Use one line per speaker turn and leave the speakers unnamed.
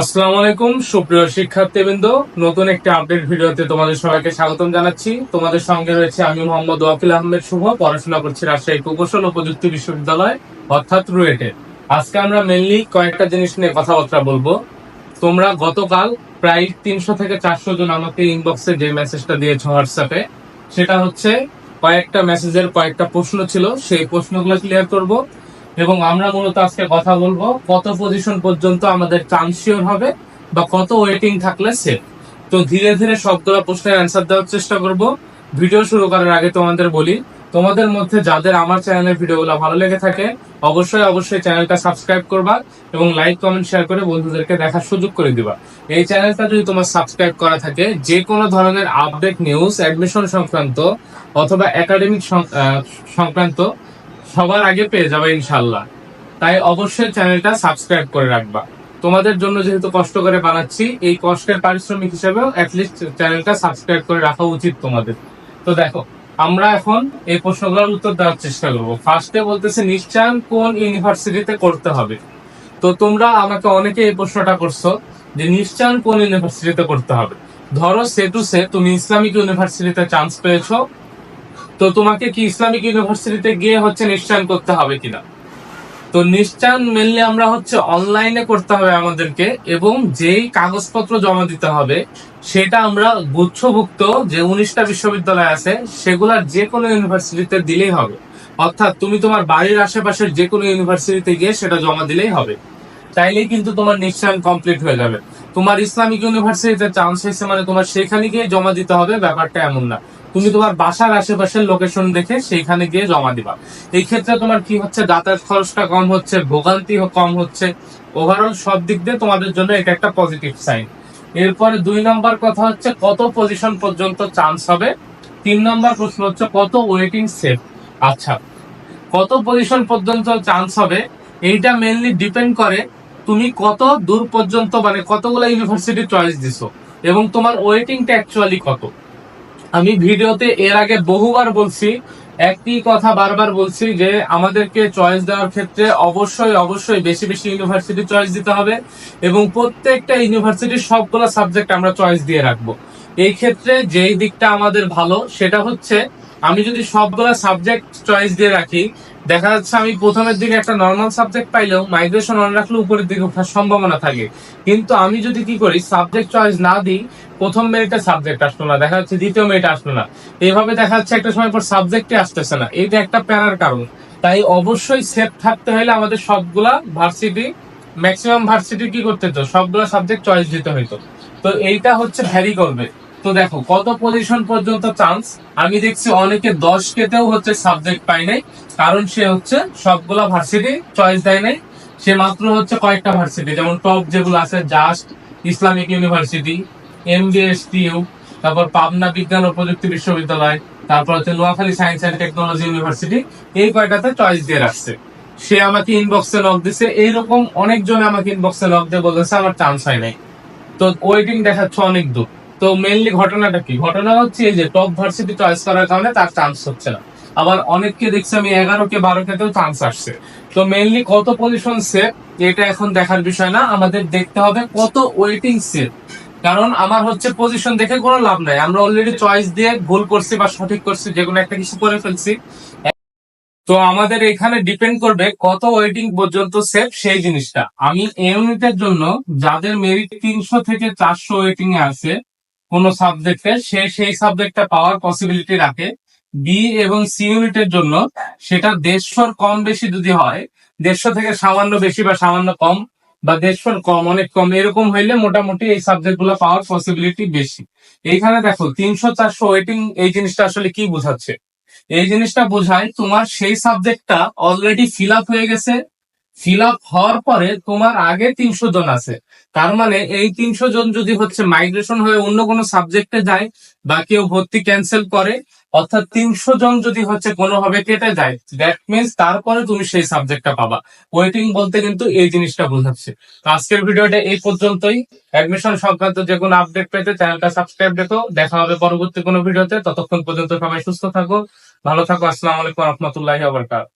আসসালামু আলাইকুম, সুপ্রিয় শিক্ষার্থীবৃন্দ। নতুন একটি আপডেট ভিডিওতে তোমাদের সবাইকে স্বাগতম জানাচ্ছি। তোমাদের সঙ্গে রয়েছে আমি মোহাম্মদ ওয়াকিল আহমেদ শুভ। পড়াশোনা করছি রাজশাহী প্রকৌশল ও প্রযুক্তি বিশ্ববিদ্যালয়, অর্থাৎ রুয়েটে আজকে আমরা মেনলি কয়েকটা জিনিস নিয়ে কথাবার্তা বলব। তোমরা গতকাল প্রায় তিনশো থেকে চারশো জন আমাকে ইনবক্সে যে মেসেজটা দিয়েছ হোয়াটসঅ্যাপে সেটা হচ্ছে কয়েকটা মেসেজের কয়েকটা প্রশ্ন ছিল। সেই প্রশ্নগুলো ক্লিয়ার করব। এবং আমরা মূলত আজকে কথা বলব কত পজিশন পর্যন্ত আমাদের চান্স শিওর হবে বা কত ওয়েটিং থাকলে সেফ তো ধীরে ধীরে সবগুলো প্রশ্নের অ্যান্সার দেওয়ার চেষ্টা করব। ভিডিও শুরু করার আগে তোমাদের বলি, তোমাদের মধ্যে যাদের আমার চ্যানেলের ভিডিওগুলো ভালো লেগে থাকে, অবশ্যই অবশ্যই চ্যানেলটা সাবস্ক্রাইব করবা এবং লাইক কমেন্ট শেয়ার করে বন্ধুদেরকে দেখার সুযোগ করে দিবা। এই চ্যানেলটা যদি তোমার সাবস্ক্রাইব করা থাকে যে কোনো ধরনের আপডেট নিউজ অ্যাডমিশন সংক্রান্ত অথবা একাডেমিক সংক্রান্ত সবার আগে পেয়ে যাবে ইনশাল্লাহ তাই অবশ্যই চ্যানেলটা সাবস্ক্রাইব করে রাখবা। তোমাদের জন্য যেহেতু কষ্ট করে বানাচ্ছি, এই কষ্টের পারিশ্রমিক হিসেবেও অ্যাটলিস্ট চ্যানেলটা সাবস্ক্রাইব করে রাখা উচিত তোমাদের। তো দেখো, আমরা এখন এই প্রশ্নগুলোর উত্তর দেওয়ার চেষ্টা করব। ফার্স্টে বলতেছে নিশ্চয়ন কোন ইউনিভার্সিটিতে করতে হবে? তো তোমরা আমাকে অনেকে এই প্রশ্নটা করছ, যে নিশ্চয়ন কোন ইউনিভার্সিটিতে করতে হবে? ধরো, সে টু সে তুমি ইসলামিক ইউনিভার্সিটিতে চান্স পেয়েছ তো তোমাকে কি ইসলামিক ইউনিভার্সিটিতে গিয়ে হচ্ছে নিশ্চয়ন করতে হবে কিনা? তো নিশ্চয়ন মেনলি আমরা হচ্ছে অনলাইনে করতে হবে আমাদেরকে এবং যেই কাগজপত্র জমা দিতে হবে, সেটা আমরা গুচ্ছভুক্ত যে উনিশটা বিশ্ববিদ্যালয় আছে, সেগুলার যে কোনো ইউনিভার্সিটিতে দিলেই হবে। অর্থাৎ তুমি তোমার বাড়ির আশেপাশের যে কোনো ইউনিভার্সিটিতে গিয়ে সেটা জমা দিলেই হবে। তাইলেই কিন্তু তোমার নিশ্চয়ন কমপ্লিট হয়ে যাবে। তোমার ইসলামিক ইউনিভার্সিটিতে চান্স হয়েছে মানে তোমার সেখানে গিয়ে জমা দিতে হবে, ব্যাপারটা এমন না। তুমি তোমার বাসার আশেপাশের লোকেশন দেখে সেইখানে গিয়ে জমা দিবা। এই ক্ষেত্রে তোমার কি হচ্ছে? যাতায়াত খরচটা কম হচ্ছে, ভোগান্তি কম হচ্ছে। ওভারঅল সব দিক দিয়ে তোমাদের জন্য এটা একটা পজিটিভ সাইন এরপরে দুই নম্বর কথা হচ্ছে, কত পজিশন পর্যন্ত চান্স হবে? তিন নম্বর প্রশ্ন হচ্ছে, কত ওয়েটিং সেফ আচ্ছা কত পজিশন পর্যন্ত চান্স হবে? এইটা মেনলি ডিপেন্ড করে তুমি কত দূর পর্যন্ত মানে কতগুলো ইউনিভার্সিটি চয়েস দিছো এবং তোমার ওয়েটিংটা অ্যাকচুয়ালি কত। আমি ভিডিওতে এর আগে বহুবার বলছি একটি কথা বারবার বলছি যে আমাদেরকে চয়েস দেওয়ার ক্ষেত্রে অবশ্যই অবশ্যই বেশি বেশি ইউনিভার্সিটি চয়েস দিতে হবে এবং প্রত্যেকটা ইউনিভার্সিটির সবগুলো সাবজেক্ট আমরা চয়েস দিয়ে রাখব। এই ক্ষেত্রে যেই দিকটা আমাদের ভালো, সেটা হচ্ছে আমি যদি সবগুলো সাবজেক্ট চয়েস দিয়ে রাখি, দেখা যাচ্ছে আমি প্রথমের দিকে একটা নর্মাল সাবজেক্ট পাইলেও মাইগ্রেশন অন রাখলে উপরের দিকে ওঠার সম্ভাবনা থাকে। কিন্তু আমি যদি কি করি সাবজেক্ট চয়েস না দিই, প্রথম মেরিটে সাবজেক্ট আসলো না, দেখা যাচ্ছে দ্বিতীয় মেরিট আসলো না। এইভাবে দেখা যাচ্ছে একটা সময় পর সাবজেক্টে আসতেছে না। এটা একটা প্যারার কারণ। তাই অবশ্যই সেফ থাকতে হলে আমাদের সবগুলা ভার্সিটি ম্যাক্সিমাম ভার্সিটি কি করতে হতো সবগুলা সাবজেক্ট চয়েস দিতে হইতো। তো এইটা হচ্ছে ভ্যারি করবে। তো দেখো, কত পজিশন পর্যন্ত চান্স আমি দেখছি অনেকে দশ কেতেও হচ্ছে সাবজেক্ট পাই নাই, কারণ সে হচ্ছে সবগুলা ভার্সিটি চয়েস দেয় নাই। সে মাত্র হচ্ছে কয়েকটা ভার্সিটি যেমন টপ যেগুলো আছে জাস্ট ইসলামিক ইউনিভার্সিটি এমবিএসটিইউ তারপর পাবনা বিজ্ঞান ও প্রযুক্তি বিশ্ববিদ্যালয়, তারপর হচ্ছে Noakhali science and technology university এই কয়টাতে চয়েস দিয়ে রাখছে। সে আমাকে ইনবক্সে লক দিছে, এইরকম অনেকজন আমাকে ইনবক্সে লক দিয়ে বলেছে আমার চান্স হয় নাই। তো ওয়েটিং দেখাচ্ছে অনেক দূর। তো মেইনলি ঘটনাটা কি? ঘটনা হচ্ছে এই যে টপ ভার্সিটি চয়েস করার কারণে তার চান্স হচ্ছে না। আবার অনেককে দেখছি আমি এগারো কে বারো কেতেও চান্স আসছে। তো মেইনলি কত পজিশন সেফ এটা এখন দেখার বিষয় না। আমাদের দেখতে হবে কত ওয়েটিং সেফ কারণ আমার হচ্ছে পজিশন দেখে কোনো লাভ নাই। আমরা অলরেডি চয়েস দিয়ে ভুল করছি বা সঠিক করছি, যে কোনো একটা কিছু করে ফেলছি। তো আমাদের এখানে ডিপেন্ড করবে কত ওয়েটিং পর্যন্ত সেফ সেই জিনিসটা। আমি ইউনিটের জন্য যাদের মেরিট তিনশো থেকে চারশো ওয়েটিং এ আছে কোন সাবজেক্টে সে সেই সাবজেক্টটা পাওয়ার পসিবিলিটি রাখে। বি এবং সি ইউনিটের জন্য সেটা দেড়শোর কম বেশি যদি হয়, দেড়শো থেকে সামান্য বেশি বা সামান্য কম বা দেড়শোর কম, অনেক কম, এরকম হইলে মোটামুটি এই সাবজেক্টগুলো পাওয়ার পসিবিলিটি বেশি। এইখানে দেখো, তিনশো চারশো ওয়েটিং এই জিনিসটা আসলে কি বোঝাচ্ছে? এই জিনিসটা বোঝায় তোমার সেই সাবজেক্টটা অলরেডি ফিল আপ হয়ে গেছে ফিল আপ হওয়ার পরে তোমার আগে তিনশো জন আছে। তার মানে এই তিনশো জন যদি হচ্ছে মাইগ্রেশন হয়ে অন্য কোনো সাবজেক্টে যায় বা কেউ ভর্তি ক্যান্সেল করে, অর্থাৎ তিনশো জন যদি হচ্ছে কোনোভাবে কেটে যায় দ্যাট মিনস তারপরে তুমি সেই সাবজেক্টটা পাবা। ওয়েটিং বলতে কিন্তু এই জিনিসটা বোঝাচ্ছে। তো আজকের ভিডিওটা এই পর্যন্তই। অ্যাডমিশন সংক্রান্ত যে কোনো আপডেট পেতে চ্যানেলটা সাবস্ক্রাইব রেখো। দেখা হবে পরবর্তী কোনো ভিডিওতে। ততক্ষণ পর্যন্ত সবাই সুস্থ থাকো, ভালো থাকো। আসসালামু আলাইকুম রহমতুল্লাহ আবরকাত